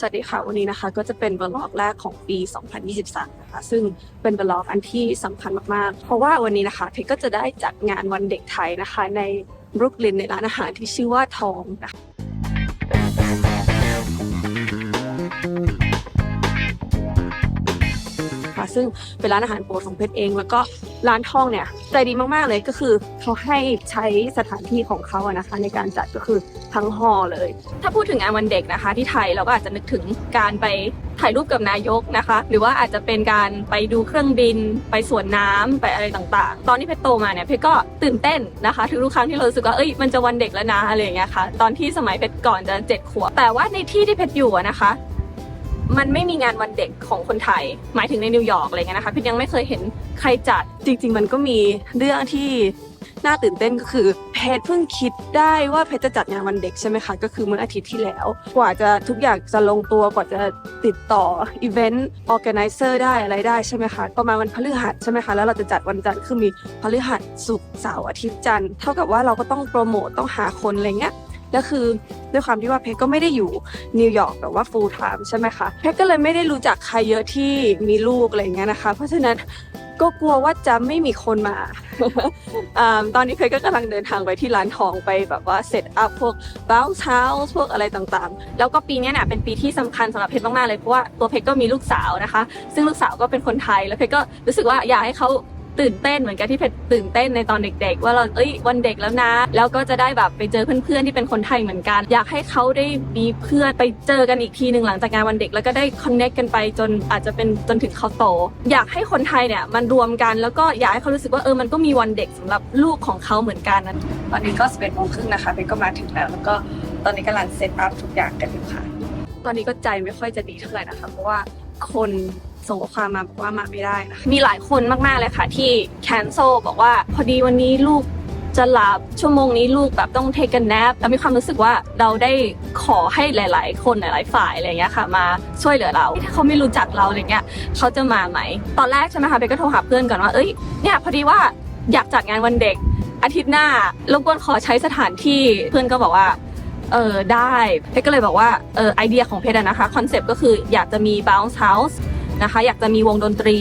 สวัสดีค่ะ วันนี้นะคะก็จะเป็นบล็อกแรกของปี 2023 นะคะ ซึ่งเป็นบล็อกอันที่สำคัญมากๆ เพราะว่าวันนี้นะคะเพชรก็จะได้จัดงานวันเด็กไทยนะคะ ในบรุกลินในร้านอาหารที่ชื่อว่าทองนะคะ ซึ่งเป็นร้านอาหารโปรดของเพชรเอง แล้วก็ร้านทองเนี่ยใจดีมากๆเลยก็คือเขาให้ใช้สถานที่ของเขาอะนะคะ ในการจัดก็คือทั้งฮอลเลย ถ้าพูดถึงงานวันเด็กนะคะ ที่ไทยเราก็อาจจะนึกถึงการไปถ่ายรูปกับนายกนะคะ หรือว่าอาจจะเป็นการไปดูเครื่องบิน ไปสวนน้ำไปอะไรต่างๆ ตอนที่เพชรโตมาเนี่ยเพชรก็ตื่นเต้นนะคะทุกครั้งที่เราสึกว่าเอ้ยมันจะวันเด็กแล้วนะอะไรอย่างเงี้ยค่ะ ตอนที่สมัยเพชรก่อนจะเจ็ดขวบแต่ว่าในที่ที่เพชรอยู่นะคะ มันไม่มีงานวันเด็กของคนไทย หมายถึงในนิวยอร์กอะไรเงี้ยนะคะพชรยังไม่เคยเห็นใครจัด จริง ๆ มันก็มีเรื่องที่น่าตื่นเต้นก็คือเพชรเพิ่งคิดได้ว่าเพชรจะจัดงานวันเด็กใช่ไหมคะ ก็คือเมื่ออาทิตย์ที่แล้ว กว่าจะทุกอย่างจะลงตัวกว่าจะติดต่ออีเวนต์ออแกไนเซอร์ได้อะไรได้ใช่ไหมคะประมาณวันพฤหัสใช่ไหมคะแล้วเราจะจัดวันจันทร์คือมีพฤหัสศุกร์เสาร์อาทิตย์จันทร์เท่ากับว่าเราก็ต้องโปรโมตต้องหาคนอะไรเงี้ย แล้วคือด้วยความที่ว่าเพชรก็ไม่ได้อยู่นิวยอร์กแบบว่า full time ใช่ไหมคะเพชรก็เลยไม่ได้รู้จักใครเยอะที่มีลูกอะไรอย่างเงี้ยนะคะ เพราะฉะนั้นก็กลัวว่าจะไม่มีคนมาอตอนนี้เพชรก็กำลังเดินทางไปที่ร้านทองไปแบบว่าเซตอัพพวก bounce house พวกอะไรต่างๆ แล้วก็ปีนี้เนี่ยเป็นปีที่สำคัญสำหรับเพชรมากๆเลยเพราะว่าตัวเพชรก็มีลูกสาวนะคะ ซึ่งลูกสาวก็เป็นคนไทยแล้วเพชรก็รู้สึกว่าอยากให้เขา ตื่นเต้นเหมือนกับที่เพชรตื่นเต้นในตอนเด็ก ๆ ว่าเราเอ้ยวันเด็กแล้วนะ แล้วก็จะได้แบบไปเจอเพื่อนๆที่เป็นคนไทยเหมือนกัน อยากให้เขาได้มีเพื่อนไปเจอกันอีกทีหนึ่งหลังจากงานวันเด็กแล้วก็ได้คอนเน c กกันไปจนอาจจะเป็นจนถึงเขาโตอยากให้คนไทยเนี่ยมันรวมกันแล้วก็อยากให้เขารู้สึกว่าเออมันก็มีวันเด็กสำหรับลูกของเขาเหมือนกันนะตอนนี้ก็11โมงครึ่งนะคะเพชรก็มาถึงแล้ว แล้วก็ตอนนี้กำลังเซตอัพทุกอย่างกันอยู่ค่ะ ตอนนี้ก็ใจไม่ค่อยจะดีเท่าไหร่นะคะเพราะว่าคน ส่งข้อความมาบอกว่ามาไม่ได้นะมีหลายคนมากๆเลยค่ะ ที่ cancel บอกว่าพอดีวันนี้ลูกจะหลับชั่วโมงนี้ลูกแบบต้อง take a nap แล้วมีความรู้สึกว่าเราได้ขอให้หลาย ๆ คนหลาย ๆ ฝ่ายอะไรเงี้ยค่ะ มาช่วยเหลือเรา ถ้าเขาไม่รู้จักเราอะไรเงี้ยเขาจะมาไหม ตอนแรกใช่ไหมคะเบก็โทรหาเพื่อนก่อนว่าเอ้ยเนี่ยพอดีว่าอยากจัดงานวันเด็กอาทิตย์หน้ารบกวนขอใช้สถานที่เพื่อนก็บอกว่าเออได้เพชรก็เลยบอกว่าเออไอเดียของเพชรนะคะคอนเซปต์ก็คืออยากจะมี bounce house นะคะ อยากจะมีวงดนตรี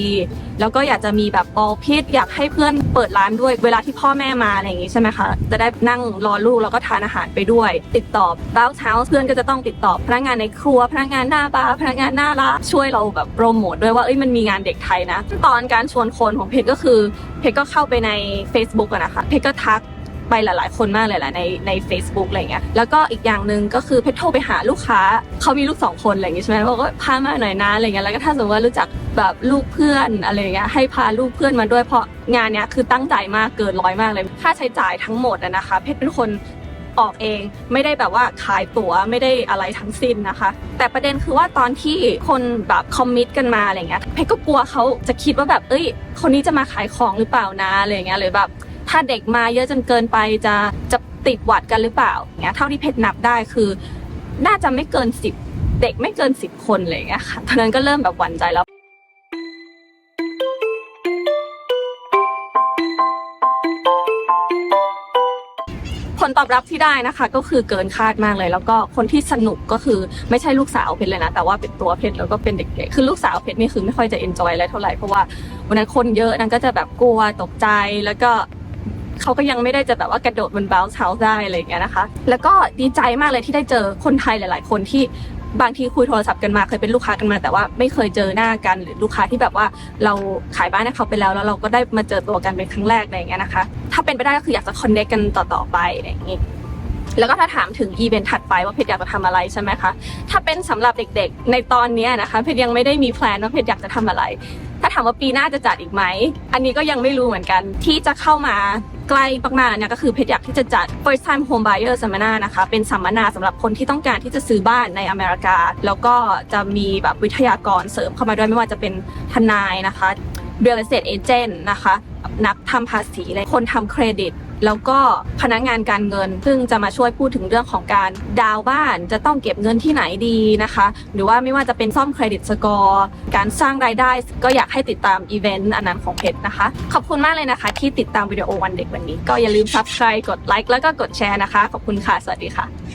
แล้วก็อยากจะมีแบบบอลพิทอยากให้เพื่อนเปิดร้านด้วยเวลาที่พ่อแม่มาอะไรอย่างงี้ใช่ไหมคะจะได้นั่งรอลูกแล้วก็ทานอาหารไปด้วย ติดต่อ bounce house เพื่อนก็จะต้องติดต่อพนักงานในครัวพนักงานหน้าบาร์พนักงานหน้าร้านช่วยเราแบบโปรโมทด้วยว่าเอ้ยมันมีงานเด็กไทยนะ ตอนการชวนคนของเพชรก็คือเพชรก็เข้าไปใน Facebook อะนะคะเพชรก็ทัก ไปหลาย ๆ คนมากเลยแหละในใน Facebook อะไรเงี้ยแล้วก็อีกอย่างหนึ่งก็คือเพชรโทรไปหาลูกค้าเขามีลูกสองคนอะไรอย่างงี้ใช่ไหมบอกว่าพามาหน่อยนะอะไรเงี้ยแล้วก็ถ้าสมมติว่ารู้จักแบบลูกเพื่อนอะไรเงี้ยให้พาลูกเพื่อนมาด้วยเพราะงานเนี้ยคือตั้งใจมากเกินร้อยมากเลยค่าใช้จ่ายทั้งหมดนะคะเพชรเป็นคนออกเองไม่ได้แบบว่าขายตั๋วไม่ได้อะไรทั้งสิ้นนะคะ แต่ประเด็นคือว่าตอนที่คนแบบคอมมิตกันมาอะไรเงี้ยเพชรก็กลัวเขาจะคิดว่าแบบเอ้ย คนนี้จะมาขายของหรือเปล่านะอะไรเงี้ยหรือแบบ ถ้าเด็กมาเยอะจนเกินไปจะจะติดหวัดกันหรือเปล่าอย่างเงี้ยเท่าที่เพชรนับได้คือ น่าจะไม่เกินสิบเด็กไม่เกินสิบคนเลยอย่างเงี้ยค่ะตอนนั้นก็เริ่มแบบหวั่นใจแล้วผลตอบรับที่ได้นะคะก็คือเกินคาดมากเลย แล้วก็คนที่สนุกก็คือไม่ใช่ลูกสาวเพชรเลยนะ แต่ว่าเป็นตัวเพชรแล้วก็เป็นเด็กๆคือลูกสาวเพชรนี่คือไม่ค่อยจะเอนจอยอะไรเท่าไหร่เพราะว่าวันนั้นคนเยอะนั้นก็จะแบบกลัวตกใจแล้วก็ เขาก็ยังไม่ได้จะแบบว่ากระโดดบนบ o u n c e house ได้อะไรอย่างเงี้ยนะคะ แล้วก็ดีใจมากเลยที่ได้เจอคนไทยหลาย ๆ คนที่บางทีคุยโทรศัพท์กันมาเคยเป็นลูกค้ากันมา แต่ว่าไม่เคยเจอหน้ากันหรือลูกค้าที่แบบว่าเราขายบ้านให้เขาไปแล้ว แล้วเราก็ได้มาเจอตัวกันเป็นครั้งแรกอะไรอย่างเงี้ยนะคะ ถ้าเป็นไปได้ก็คืออยากจะคอนเนคกันต่อๆไปอะไรอย่างงี้ แล้วก็ถ้าถามถึงอีเวนต์ถัดไปว่าเพจอยากจะทำอะไรใช่ไหมคะ ถ้าเป็นสำหรับเด็กๆ ในตอนนี้นะคะ เพจยังไม่ได้มีแพลนว่าเพจอยากจะทำอะไร ถ้าถามว่าปีหน้าจะจัดอีกไหม อันนี้ก็ยังไม่รู้เหมือนกันที่จะเข้ามาใกล้มากๆเนี่ยก็คือเพจอยากที่จะจัด first time home buyer seminar นะคะ เป็นสัมมนาสำหรับคนที่ต้องการที่จะซื้อบ้านในอเมริกา แล้วก็จะมีแบบวิทยากรเสริมเข้ามาด้วยไม่ว่าจะเป็นทนายนะคะ real estate agent นะคะ นักทำภาษีเลยคนทำเครดิต แล้วก็พนักงานการเงิน ซึ่งจะมาช่วยพูดถึงเรื่องของการดาวบ้าน จะต้องเก็บเงินที่ไหนดีนะคะ หรือว่าไม่ว่าจะเป็นซ่อมเครดิตสกอร์การสร้างรายได้ ก็อยากให้ติดตามอีเวนต์อันนั้นของเพจนะคะ ขอบคุณมากเลยนะคะ ที่ติดตามวิดีโอวันเด็กวันนี้ ก็อย่าลืม subscribe กดไลค์แล้วก็กดแชร์นะคะ ขอบคุณค่ะ สวัสดีค่ะ